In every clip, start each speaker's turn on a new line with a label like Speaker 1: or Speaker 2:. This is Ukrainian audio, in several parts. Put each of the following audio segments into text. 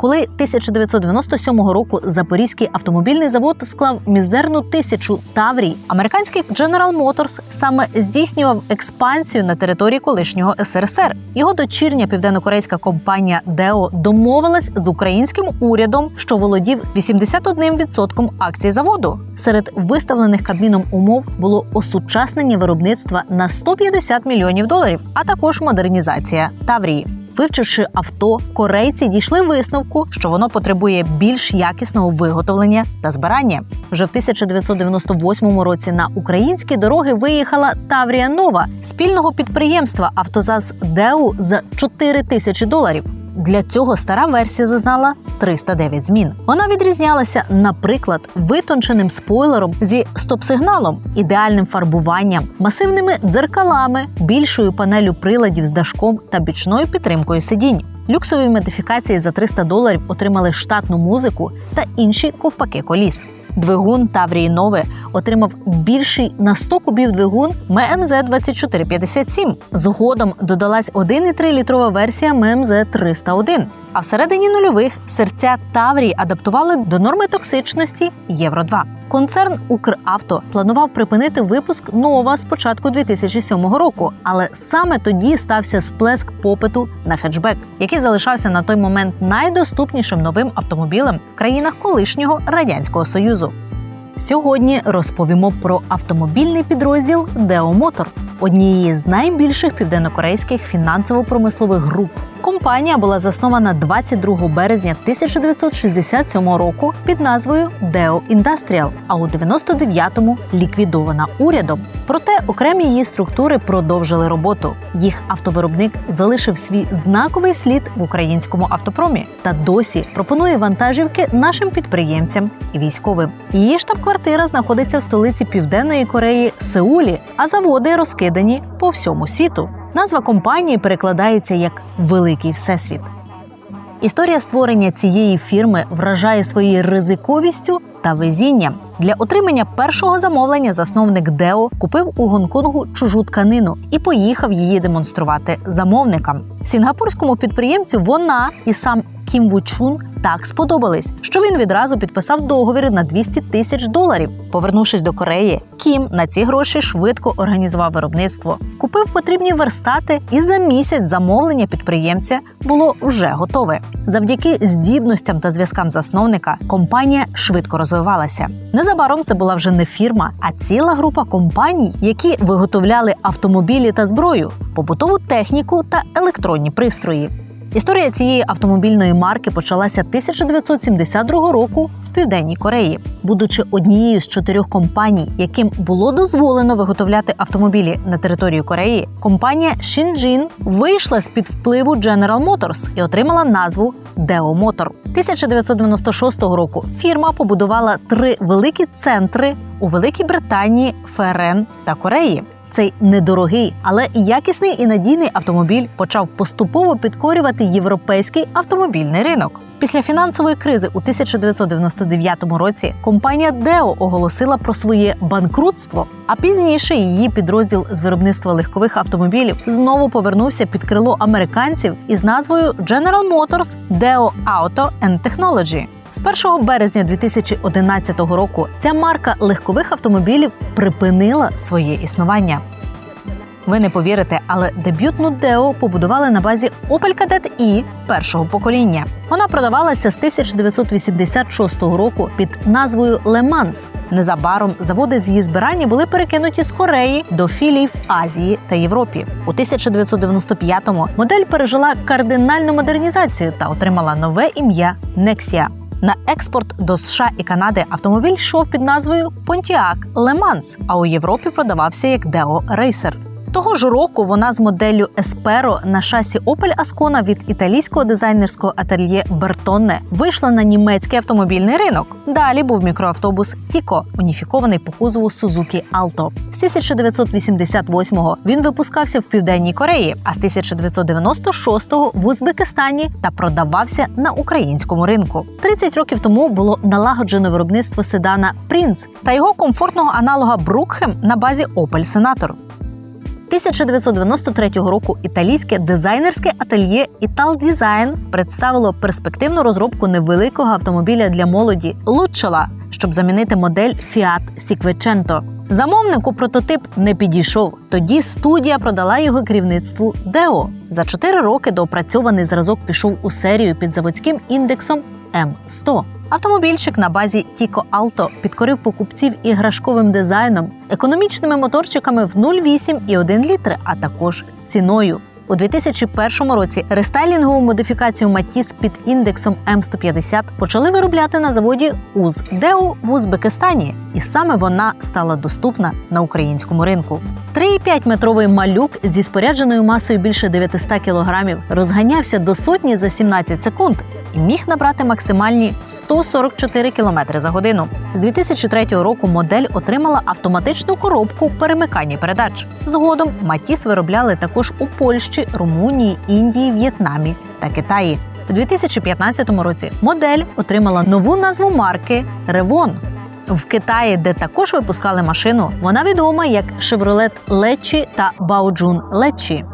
Speaker 1: Коли 1997 року Запорізький автомобільний завод склав мізерну тисячу таврій, американський General Motors саме здійснював експансію на території колишнього СРСР. Його дочірня південнокорейська компанія Део домовилась з українським урядом, що володів 81% акцій заводу. Серед виставлених Кабміном умов було осучаснення виробництва на 150 мільйонів доларів, а також модернізація Таврії. Вивчивши авто, корейці дійшли висновку, що воно потребує більш якісного виготовлення та збирання. Вже в 1998 році на українські дороги виїхала Таврія Нова спільного підприємства Автозаз Деу за 4 тисячі доларів. Для цього стара версія зазнала 309 змін. Вона відрізнялася, наприклад, витонченим спойлером зі стоп-сигналом, ідеальним фарбуванням, масивними дзеркалами, більшою панелю приладів з дашком та бічною підтримкою сидінь. Люксові модифікації за 300 доларів отримали штатну музику та інші ковпаки коліс. Двигун Таврії Нове отримав більший на 100 кубів двигун ММЗ 2457. Згодом додалась 1,3 літрова версія ММЗ 301. А всередині нульових серця Таврії адаптували до норми токсичності Євро 2. Концерн Укравто планував припинити випуск нова з початку 2007 року, але саме тоді стався сплеск попиту на хетчбек, який залишався на той момент найдоступнішим новим автомобілем в країнах колишнього радянського союзу. Сьогодні розповімо про автомобільний підрозділ Motor, однієї з найбільших південнокорейських фінансово-промислових груп. Компанія була заснована 22 березня 1967 року під назвою Deo Industrial, а у 99-му ліквідована урядом. Проте окремі її структури продовжили роботу. Їх автовиробник залишив свій знаковий слід в українському автопромі та досі пропонує вантажівки нашим підприємцям і військовим. Її штаб-квартира знаходиться в столиці Південної Кореї Сеулі, а заводи розкидані по всьому світу. Назва компанії перекладається як Великий Всесвіт. Історія створення цієї фірми вражає своєю ризиковістю та везінням. Для отримання першого замовлення засновник Део купив у Гонконгу чужу тканину і поїхав її демонструвати замовникам. Сінгапурському підприємцю вона і сам Кім Ву Чун так сподобались, що він відразу підписав договір на 200 тисяч доларів. Повернувшись до Кореї, Кім на ці гроші швидко організував виробництво, купив потрібні верстати, і за місяць замовлення підприємця було вже готове. Завдяки здібностям та зв'язкам засновника компанія швидко розвивалася. Незабаром це була вже не фірма, а ціла група компаній, які виготовляли автомобілі та зброю, побутову техніку та електронні пристрої. Історія цієї автомобільної марки почалася 1972 року в південній Кореї, будучи однією з чотирьох компаній, яким було дозволено виготовляти автомобілі на території Кореї. Компанія Shinjin вийшла з під впливу General Motors і отримала назву Deo Motor. 1996 року фірма побудувала три великі центри у Великій Британії, ФРН та Кореї. Цей недорогий, але якісний і надійний автомобіль почав поступово підкорювати європейський автомобільний ринок. Після фінансової кризи у 1999 році компанія Deo оголосила про своє банкрутство. А пізніше її підрозділ з виробництва легкових автомобілів знову повернувся під крило американців із назвою General Motors Deo Auto and Technology. З 1 березня 2011 року ця марка легкових автомобілів припинила своє існування. Ви не повірите, але дебютну Део побудували на базі Opel Kadett E першого покоління. Вона продавалася з 1986 року під назвою Le Mans. Незабаром заводи з її збирання були перекинуті з Кореї до філій в Азії та Європі. У 1995-му модель пережила кардинальну модернізацію та отримала нове ім'я Nexia. На експорт до США і Канади автомобіль йшов під назвою Pontiac Le Mans, а у Європі продавався як Deo Racer. Того ж року вона з моделлю Espero на шасі Opel Ascona від італійського дизайнерського ательє Bertone вийшла на німецький автомобільний ринок. Далі був мікроавтобус Tico, уніфікований по кузову Suzuki Alto. З 1988-го він випускався в Південній Кореї, а з 1996-го в Узбекистані та продавався на українському ринку. 30 років тому було налагоджено виробництво седана Prince та його комфортного аналога Брукхем на базі Opel Senator. 1993 року італійське дизайнерське ательє Ital Design представило перспективну розробку невеликого автомобіля для молоді Луччола, щоб замінити модель Fiat Cinquecento. Замовнику прототип не підійшов. Тоді студія продала його керівництву Део. За чотири роки доопрацьований зразок пішов у серію під заводським індексом М100. Автомобільчик на базі Тіко Алто підкорив покупців іграшковим дизайном, економічними моторчиками в 0,8 і 1 літр, а також ціною. У 2001 році рестайлінгову модифікацію Матіс під індексом М150 почали виробляти на заводі УЗ Деу в Узбекистані, і саме вона стала доступна на українському ринку. 3,5-метровий малюк зі спорядженою масою більше 900 кілограмів розганявся до сотні за 17 секунд і міг набрати максимальні 144 км за годину. З 2003 року модель отримала автоматичну коробку перемикання передач. Згодом Матіс виробляли також у Польщі, Румунії, Індії, В'єтнамі та Китаї. У 2015 році модель отримала нову назву марки Ревон. В Китаї, де також випускали машину, вона відома як Chevrolet Lecce та Baojun Лечі.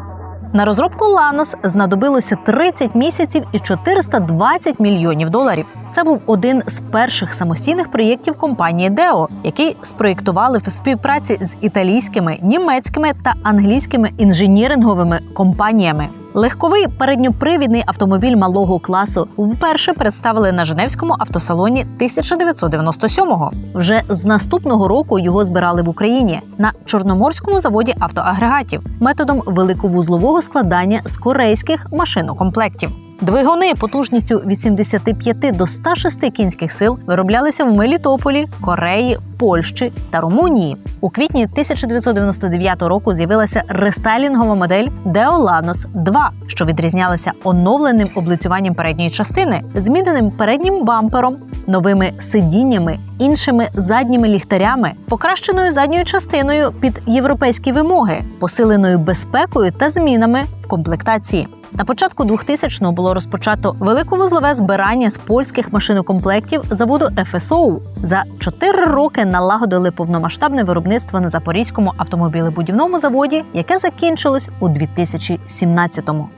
Speaker 1: На розробку Ланос знадобилося 30 місяців і 420 мільйонів доларів. Це був один з перших самостійних проєктів компанії Део, який спроєктували в співпраці з італійськими, німецькими та англійськими інженіринговими компаніями. Легковий передньопривідний автомобіль малого класу вперше представили на Женевському автосалоні 1997-го. Вже з наступного року його збирали в Україні на Чорноморському заводі автоагрегатів методом великовузлового складання з корейських машинокомплектів. Двигуни потужністю від 75 до 106 кінських сил вироблялися в Мелітополі, Кореї, Польщі та Румунії. У квітні 1999 року з'явилася рестайлінгова модель Deolanos 2, що відрізнялася оновленим облицюванням передньої частини, зміненим переднім бампером, новими сидіннями, іншими задніми ліхтарями, покращеною задньою частиною під європейські вимоги, посиленою безпекою та змінами комплектації. На початку 2000-го було розпочато великовузлове збирання з польських машинокомплектів заводу ФСОУ. За чотири роки налагодили повномасштабне виробництво на Запорізькому автомобілебудівному заводі, яке закінчилось у 2017-му.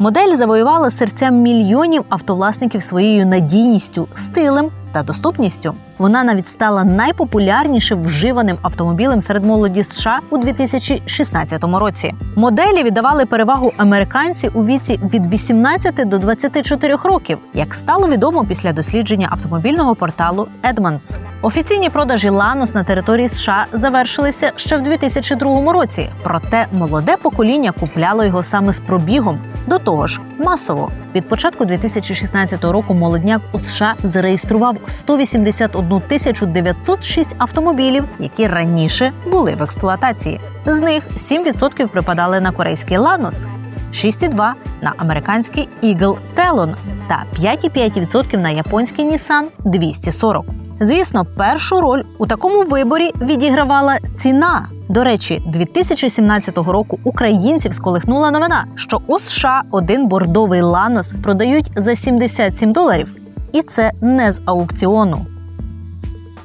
Speaker 1: Модель завоювала серця мільйонів автовласників своєю надійністю, стилем та доступністю. Вона навіть стала найпопулярнішим вживаним автомобілем серед молоді США у 2016 році. Моделі віддавали перевагу американці у віці від 18 до 24 років, як стало відомо після дослідження автомобільного порталу Edmunds. Офіційні продажі Ланос на території США завершилися ще в 2002 році. Проте молоде покоління купляло його саме з пробігом. До того ж, масово від початку 2016 року молодняк у США зареєстрував 181 тисячу 906 автомобілів, які раніше були в експлуатації. З них 7% припадали на корейський Ланос, 6,2% на американський Eagle Talon та 5,5% на японський Nissan 240. Звісно, першу роль у такому виборі відігравала ціна. До речі, 2017 року українців сколихнула новина, що у США один бордовий ланос продають за 77 доларів, і це не з аукціону.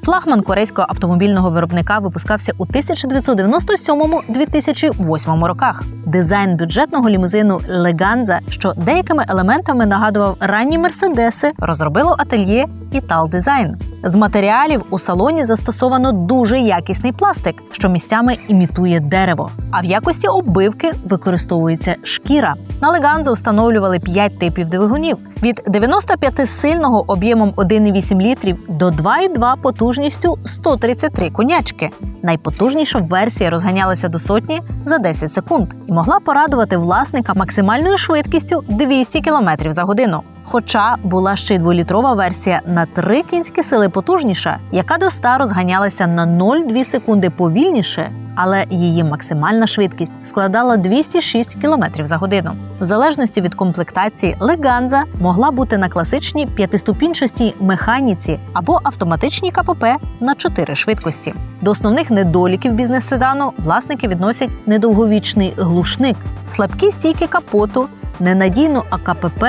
Speaker 1: Флагман корейського автомобільного виробника випускався у 1997-2008 роках. Дизайн бюджетного лімузину Леганза, що деякими елементами нагадував ранні мерседеси, розробило ательє Ital Design. З матеріалів у салоні застосовано дуже якісний пластик, що місцями імітує дерево. А в якості оббивки використовується шкіра. На Леганзо встановлювали 5 типів двигунів від 95-сильного об'ємом 1,8 літрів до 2,2 потужністю 133 конячки. Найпотужніша версія розганялася до сотні за 10 секунд і могла порадувати власника максимальною швидкістю 200 км за годину. Хоча була ще й дволітрова версія на 3 кінські сили потужніша, яка до 100 розганялася на 0,2 секунди повільніше, але її максимальна швидкість складала 206 км за годину. В залежності від комплектації Леганза могла бути на класичній п'ятиступінчастій механіці або автоматичній КПП на 4 швидкості. До основних недоліків бізнес-седану власники відносять недовговічний глушник, слабкі стійки капоту, ненадійну АКПП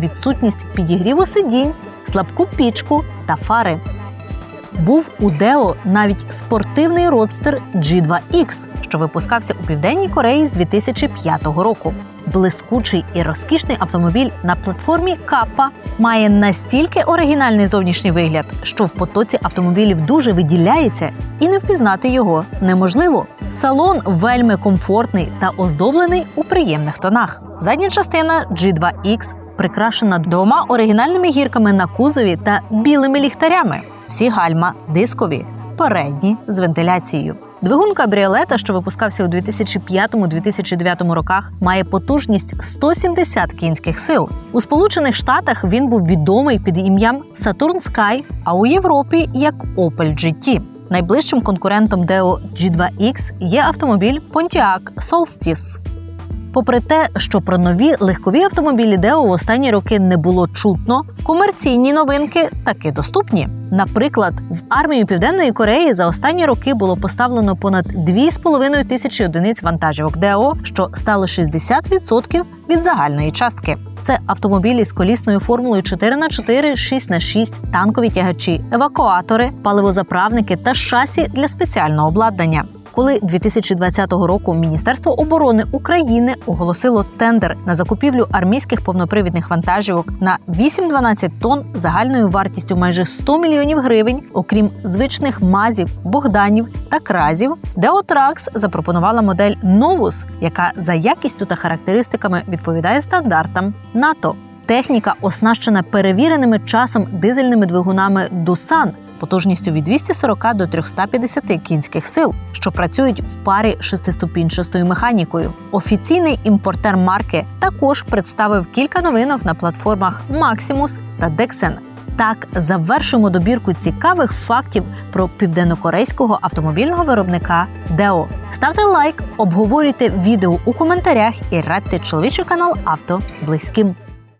Speaker 1: відсутність підігріву сидінь, слабку пічку та фари. був у Део навіть спортивний родстер G2X, що випускався у Південній Кореї з 2005 року. Блискучий і розкішний автомобіль на платформі Капа має настільки оригінальний зовнішній вигляд, що в потоці автомобілів дуже виділяється, і не впізнати його неможливо. Салон вельми комфортний та оздоблений у приємних тонах. Задня частина G2X прикрашена двома оригінальними гірками на кузові та білими ліхтарями. Всі гальма дискові, передні з вентиляцією. Двигун кабріолета, що випускався у 2005-2009 роках, має потужність 170 кінських сил. У Сполучених Штатах він був відомий під ім'ям Saturn Sky, а у Європі як Opel GT. Найближчим конкурентом Deo G2X є автомобіль Pontiac Solstice. Попри те, що про нові легкові автомобілі Део в останні роки не було чутно, комерційні новинки таки доступні. Наприклад, в армію Південної Кореї за останні роки було поставлено понад 2,5 тисячі одиниць вантажівок ДЕО, що стало 60% від загальної частки. Це автомобілі з колісною формулою 4х4, 6х6, танкові тягачі, евакуатори, паливозаправники та шасі для спеціального обладнання. Коли 2020 року Міністерство оборони України оголосило тендер на закупівлю армійських повнопривідних вантажівок на 8-12 тонн загальною вартістю майже 100 мільйонів гривень, окрім звичних мазів, богданів та кразів, Деотракс запропонувала модель Новус, яка за якістю та характеристиками відповідає стандартам НАТО. Техніка оснащена перевіреними часом дизельними двигунами Дусан потужністю від 240 до 350 кінських сил, що працюють в парі шестиступінчастою механікою. Офіційний імпортер марки також представив кілька новинок на платформах Maximus та Dexen. Так завершуємо добірку цікавих фактів про південнокорейського автомобільного виробника Deo. Ставте лайк, обговорюйте відео у коментарях і радьте чоловічий канал авто близьким.